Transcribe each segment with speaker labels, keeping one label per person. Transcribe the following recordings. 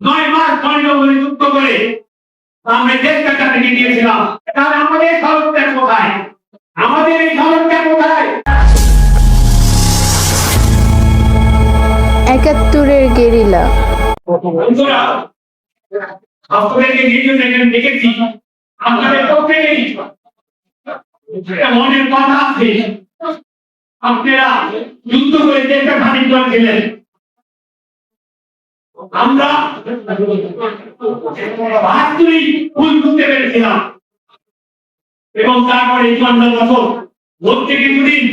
Speaker 1: নয় মাস করে যুক্ত করে আমরা দেশটা তাকে দিয়েছিলাম তাহলে আমাদের খবরটা কোথায়? আমাদের এই খবরটা কোথায়?
Speaker 2: একাত্তরের গেরিলা।
Speaker 1: বন্ধুরা আপনাদেরকে ভিডিও দেখেন দেখেছি আপনাদের প্রত্যেকেই মনের কথা আছে। আপনারা যুদ্ধ করে দেশটা স্বাধীন করেছিলেন। আমরা বাহাত্তরই ভুল বুঝতে পেরেছিলাম। এবং তারপরে চন্দ্র বছর বলতে কিছুদিন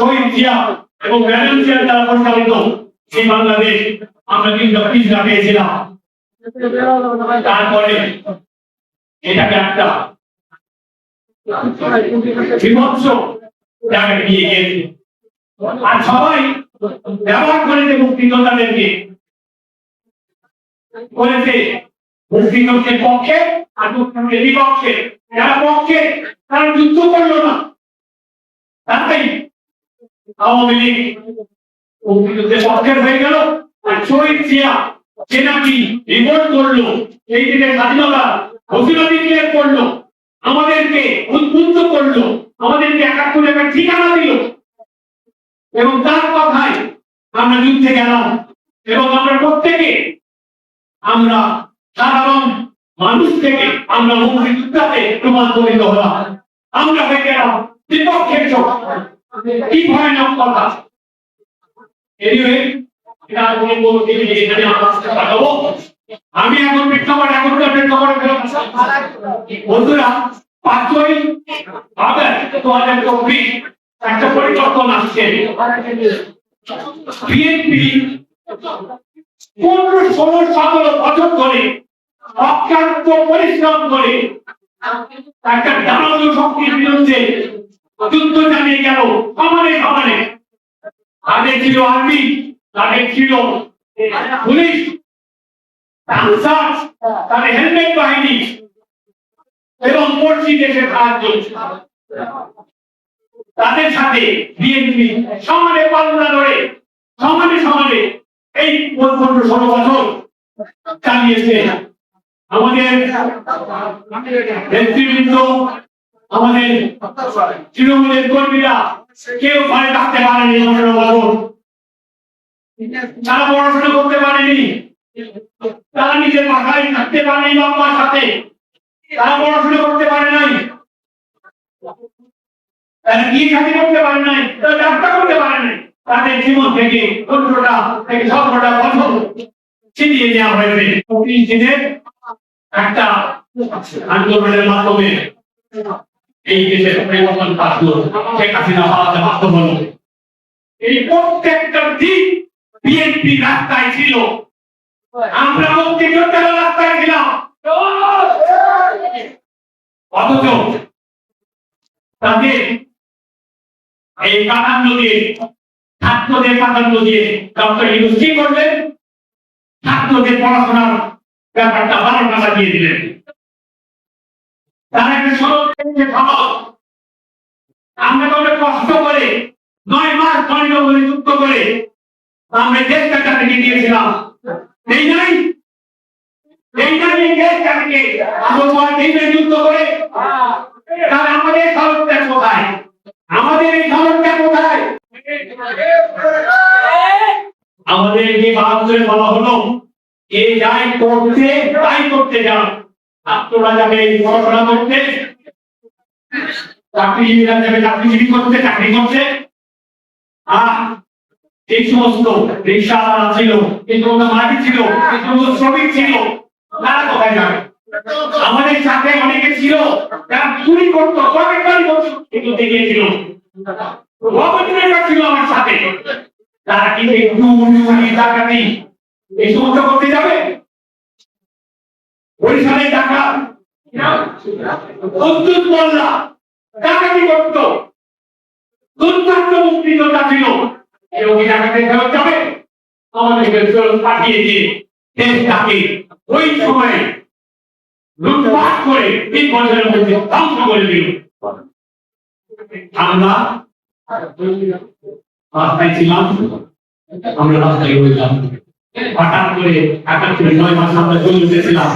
Speaker 1: শহীদ জিয়া এবং ম্যাডাম জিয়া দ্বারা পরিচালিত সেই বাংলাদেশ আমরা কিন্তু পিছলা পেয়েছিলাম। তারপরে এটাকে একটা বিভৎস জায়গায় নিয়ে গিয়েছে। আর সবাই ব্যবহার করেছে মুক্তিযোদ্ধাদেরকে। মুক্তিযুদ্ধের পক্ষে আর যারা পক্ষে, তারা যুদ্ধ করল না। তাই আওয়ামী লীগ মুক্তিযুদ্ধের পক্ষের হয়ে গেল। আর শহীদ জিয়া সে নাকি রিপোর্ট করল স্বাধীনতা ঘোষণা ডিক্লেয়ার করল, আমাদেরকে উদ্বুদ্ধ করল, আমাদেরকে একাত্তর একটা ঠিকানা দিল। এবং তার কথায় আমরা যুদ্ধে গেলাম। এবং আমরা প্রত্যেকে আমরা সাধারণ মানুষ থেকে আমরা মুক্তিযোদ্ধাতে রূপান্তরিত হলাম। আমরা হয়ে গেলাম বিপক্ষের কি ভয়ানক কথা। আমি এখানে প্রেক্ষাপট এখনকার প্রেক্ষাপটে বন্ধুরা, পাঁচই আগস্ট দু চব্বিশ একটা পরিবর্তন আসছে। বিএনপি পনেরো ষোলো সতেরো বছর ধরে অক্লান্ত পরিশ্রম করে একটা দানবীয় শক্তির বিরুদ্ধে যুদ্ধ চালিয়ে গেল। সমানে সমানে। তাদের ছিল আর্মি, তাদের ছিল পুলিশ আনসার হেলমেট বাহিনী এবং পড়শি দেশের সাহায্য। তাদের সাথে বিএনপি সমানে পাল্লা ধরে, সমানে সমানে এই পনেরো ষোলো চালিয়েছে। আমাদের নেতৃবৃন্দ, আমাদের তৃণমূলের কর্মীরা কেউ ঘরে থাকতে পারেনি পনেরো বছর পড়াশোনা করতে পারেনি। তারা নিজের বাসায় থাকতে পারেনি বাবার সাথে। তারা পড়াশোনা করতে পারে নাই। তারা বিয়ে সাথে করতে পারে নাই, তারা ব্যবসা করতে পারে নাই, তাদের জীবন থেকে পনেরোটা থেকে সতেরোটা বছর ছিনিয়ে নেওয়া হয়েছে পঁচিশ দিনের একটা আন্দোলনের মাধ্যমে এই দেশের পরিবর্তন কাজগুলো শেখ হাসিনা পালাতে বাধ্য হলো। এই প্রত্যেকটা দিক বিএনপি রাস্তায় ছিল। আমরা মুক্তিযোদ্ধারা রাস্তায় ছিলাম। অথচ তাদের এই প্রাধান্য দিয়ে, ছাত্রদের প্রাধান্য দিয়ে ডক্টর ইউনুস কি করলেন? ছাত্রদের পড়াশোনার ব্যাপারটা বারোটা বাজিয়ে দিলেন। তার একটা সমাজ আমরা তবে কষ্ট করে নয় মাস করে যুক্ত করে আমরা দেশটা তাদেরকে দিয়েছিলাম এই নাই। যুক্ত করে আমাদের খবরটা কোথায়? আমাদের এই খবরটা কোথায়? আমাদের যে বাহাত্তরে বলা হলো, কে যাই করতে, তাই করতে ছাত্ররা যাবে পড়াশোনা করতে, চাকরিজীবীরা যাবে চাকরিজীবী করতে, চাকরি করতে। আর এই সমস্ত রিক্সাওয়ালা ছিল এই সমস্ত মালিক ছিল এই সমস্ত শ্রমিক ছিল, তারা কোথায় যাবে? আমাদের সাথে অনেকে ছিল যারা চুরি করতো করতো এগুলো দেখিয়েছিল। ছিল আমার সাথে। তারা কি ডাকাতি, এই সমস্ত করতে যাবে? বরিশালে টাকা অদ্ভুত মোল্লা ডাকাতি করতো। দুর্দান্ত মুক্তিযোদ্ধা ছিল। কি ডাকাতি ফেরত যাবে। আমাদেরকে ফেরত পাঠিয়ে দিয়ে ওই সময়ে লুটপাট করে তিন বছরের মধ্যে ধ্বংস করে দিল। আমরা রাস্তায় ছিলাম, আমরা রাস্তায় রইলাম। হঠাৎ করে একাত্তরে নয় মাস আমরা চলে এসেছিলাম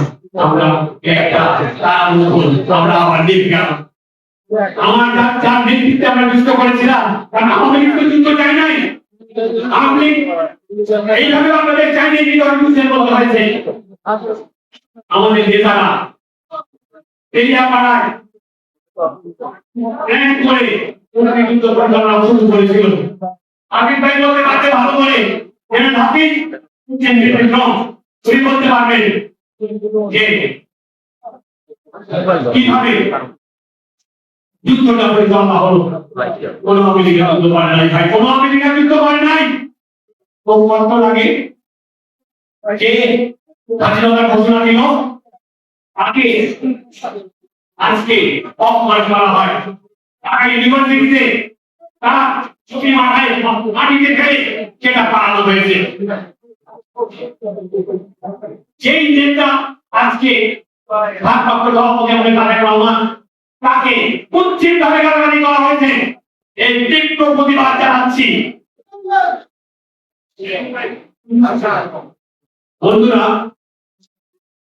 Speaker 1: আমরা একটা, তার মতন, আমরা আবার দেখে গেলাম। আমার যার নেতৃত্বে আমরা যুদ্ধ করেছিলাম কারণ আমাদের কিন্তু যুদ্ধ চাই নাই। আপনি এইভাবে আমাদের চাইনি বিরোধ যুদ্ধের মতো হয়েছে। আমাদের নেতারা এরিয়া পাড়ায় প্ল্যান করে ওনাকে যুদ্ধ পরিচালনা শুরু করেছিল। আবির ভাই বলতে পারতে ভালো করে বলতে পারবেন। যে কীভাবে যুদ্ধটা পরিচালনা হলো, কোন আমেরিকা যুদ্ধ করে নাই ভাই, কোন আমেরিকা যুদ্ধ করে নাই। বহু কষ্ট লাগে স্বাধীনতার ঘোষণা দিল। তাকে আজকে অপমান করা হয়। ঢাকা ইউনিভার্সিটিতে তারা ছবি মাথায় মাটিতে ফেলে সেটা পালানো হয়েছে। যেই নেতা আজকে ভারপ্রাপ্ত সভাপতি আমাদের তারেক রহমান তাকে কুচ্ছিত ভাবে গালাগালি করা হয়েছে, এই তীব্র প্রতিবাদ জানাচ্ছি। বন্ধুরা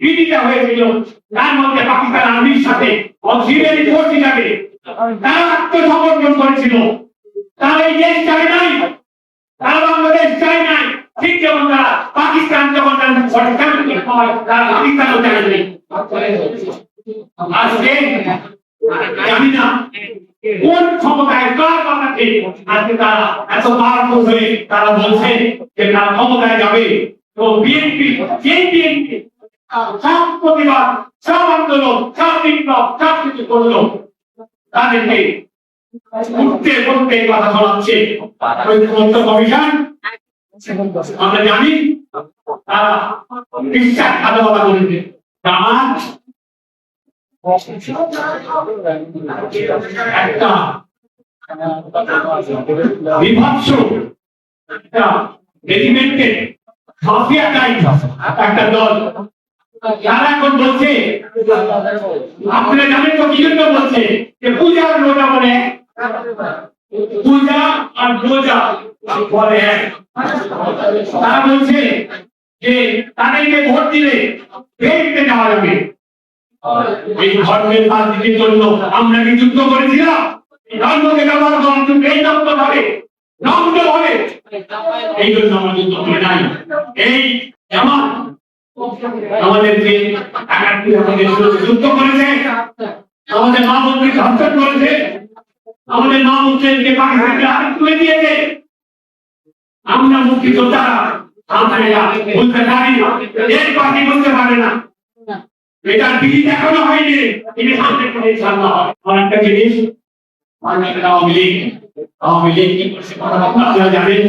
Speaker 1: বিধিটা হয়েছিল। তার মধ্যে পাকিস্তান আর্মির সাথে অক্সিজেন ফোর্স হিসাবে তারা আত্মসমর্পণ করেছিল। তারা এই দেশ চায় নাই। তারা বাংলাদেশ চায় নাই। ঠিক যেমন তারা পাকিস্তান যখন তারা পাকিস্তানও তারা বলছে যে তারা ক্ষমতায় যাবে। তো বিএনপি যে বিএনপি সব প্রতিবাদ সব আন্দোলন সব বিপ্লব সব কিছু করল। তাদেরকে উঠতে করতে কথা শোনাচ্ছে। কমিশন, আমরা জানি, তারা বিশ্বাস করেছে। একটা বিভৎস, একটা মাফিয়া একটা দল। এখন বলছে, আপনারা জানেন তো কি জন্য বলছে? যে পূজা আর রোজা এক। পূজা আর রোজা বলে তারা বলছে যে তাদেরকে ভোট দিলে যাওয়া যাবে। এই ধর্মের জন্য আমরা কি যুদ্ধ করেছিলাম। ধর্মকে ব্যবহার করার জন্য এই নগ্ন হবে। এই জন্য আমরা যুদ্ধ নাই। এই জামাত আমাদেরকে একাত্তরে আমাদের যুদ্ধ করেছে। আমাদের মা মন্ত্রীকে হত্যা করেছে। আমাদের মা মন্ত্রীকে পাকিস্তানকে হাতে তুলে দিয়েছে। আমরা মুক্তিযোদ্ধারা আমরা বলতে পারি না। এর পার্টি বলতে পারে না। এটা বিধি দেখানো হয়নি। তিনি সামনে করে ইনশাআল্লাহ আর একটা জিনিস বাংলাদেশের আওয়ামী আপনারা জানেন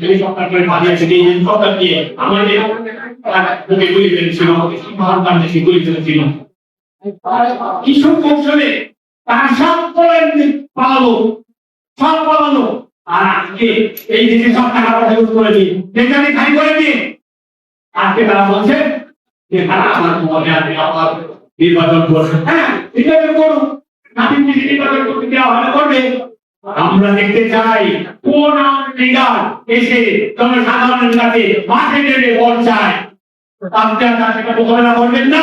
Speaker 1: হেলিকপ্টার করে এই হেলিকপ্টার দিয়ে আমাদের গুলি গুলি কিছু কৌশলে তার সব পালালো, সব আর আজকে এই দেশে সব টাকা পয়সা ইউজ করে করে দিই আজকে তারা বলছে যে, তারা আমার মনে আছে আবার নির্বাচন হ্যাঁ করুন। আমরা দেখতে চাই, কোন লিডার এসে জনসাধারণের কাছে মাঠে নেমে বল চায়। তার সেটা করবেন না।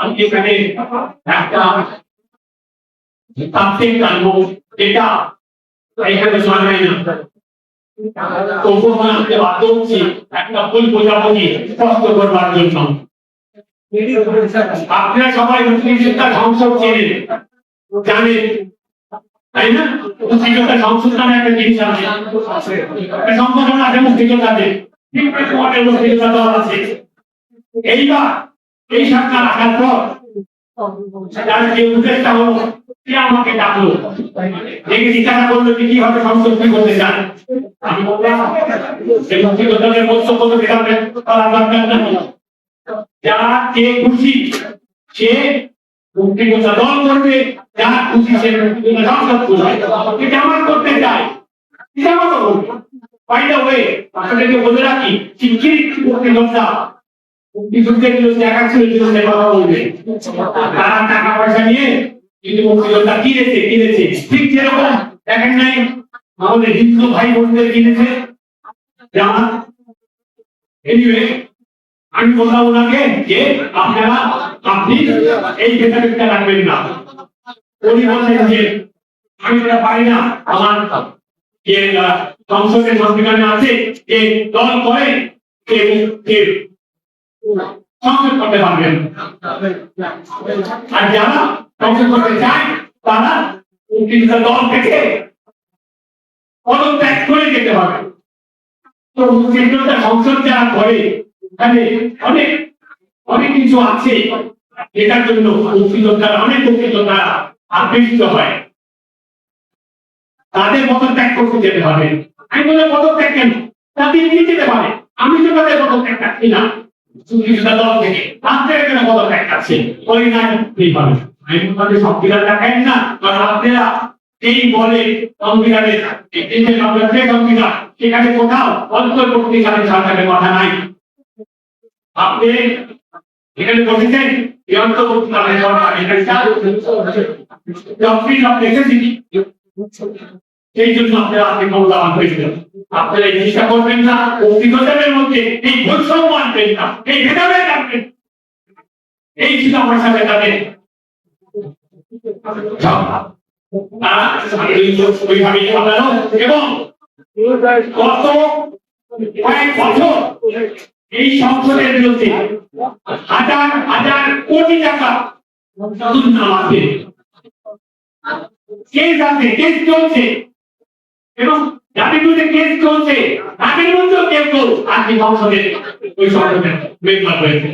Speaker 1: আমি এখানে একটা তাত্ত্বিক জানব, যেটা এখানে না। তবুও বাধ্য হচ্ছি একটা ভুল বোঝাবুঝি স্পষ্ট করবার জন্য। আপনারা সবাই মুক্তিযোদ্ধা সংসদ চেনেন জানেন? তাই না? মুক্তিযোদ্ধা সংসদ নামে একটা জিনিস আছে। সংগঠন আছে মুক্তিযোদ্ধাদের। এই আমাকে ডাকলো? করল কীভাবে সংশোধন করতে চান? আমি বললাম যারা যে খুশি, সে মুক্তিযোদ্ধা দল করবে। যার খুশি, সে মুক্তিযোদ্ধা সংসদ করবে। আমার করতে চায় আমার করব। বাই দ্য ওয়ে আপনাদেরকে বলে রাখি, শিগগিরই মুক্তিযোদ্ধা মুক্তিযুদ্ধের বিরুদ্ধে একাত্তরের বিরুদ্ধে কথা বলবে। তারা টাকা পয়সা নিয়ে হিন্দু ভাই বোনদের কিনেছে আমি বললাম ওনাকে যে আপনারা আপনি এই ভেতরটা রাখবেন না। উনি বললেন যে, আমি এটা পারি না। আমার যে সংসদের সংবিধানে আছে, যে দল করে সংসদ করতে পারবেন। আর যারা সংসদ করতে চায়, তারা দল থেকে পদত্যাগ করে যেতে হবে তো সংসদ যারা করে এখানে অনেক অনেক কিছু আছে এটার জন্য মুক্তিযোদ্ধারা অনেক মুক্তিযোদ্ধারা আকৃষ্ট হয়। তাদের করতে যেতে হবে। আমি বলে পদত্যাগ কেন? নিয়ে যেতে পারে। আমি তো তাদের পদত্যাগ চাচ্ছি না। দল না দেখাই না। এই বলে সেখানে কোথাও অন্তর্বর্তীকালে সরকারের কথা নাই। আপনি এখানে বসেছেন, এই দেখেছি সেই জন্য আপনারা আপনি মূল্যবান হয়েছিলেন আপনারা এই চেষ্টা করবেন না অভিজ্ঞতাদের মধ্যে এই বৈষম্য আনবেন না, এই ভেদাভেদ এই আমার সাথে এবং কয়েক বছর এই সংসদের বিরুদ্ধে হাজার হাজার কোটি টাকা আছে কেস আছে, কেস চলছে। এবং যাদের বিরুদ্ধে কেস চলছে তাদের কেউ আজকে সংসদে ওই সংসদের মেম্বার হয়েছে,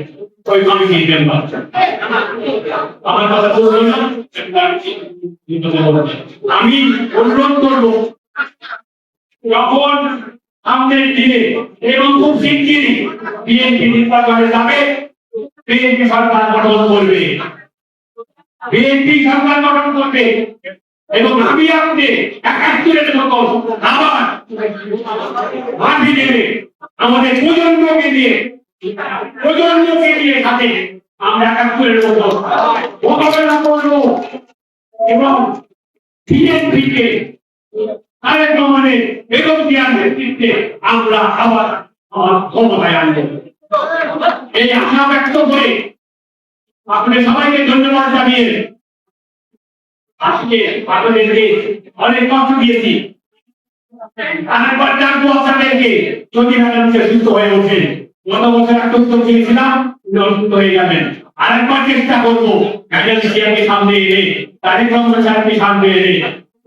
Speaker 1: ওই কমিটির মেম্বার। আমার কথা না, আমি অনুরোধ করব, যখন সামনের দিনে এবং খুব শিগগিরই বিএনপি নির্বাচনে যাবে, বিএনপি সরকার গঠন করবে। বিএনপি সরকার গঠন করবে এবং আমি আপনি একাত্তরের মতো আবার মাটি দেবে আমাদের প্রজন্মকে দিয়ে প্রজন্মকে দিয়ে সাথে আমরা একাত্তরের মতো মোকাবেলা করব এবং বিএনপিকে তারেক রহমানের বেগম জিয়ার নেতৃত্বে আমরা আবার আমার ক্ষমতায় আনব। এই আশা ব্যক্ত করে আপনি সবাইকে ধন্যবাদ জানিয়ে আজকে আপনাদেরকে অনেক কষ্ট দিয়েছি। আরেকবার হয়ে ওঠেন গত বছর হয়ে যাবেন আরেকবার চেষ্টা করব। ম্যাডাম সামনে এনে, তারেক রহমান সাহেবকে সামনে এনে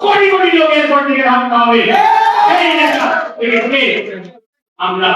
Speaker 1: কোটি কোটি লোকের পর থেকে ভাবতে হবে আমরা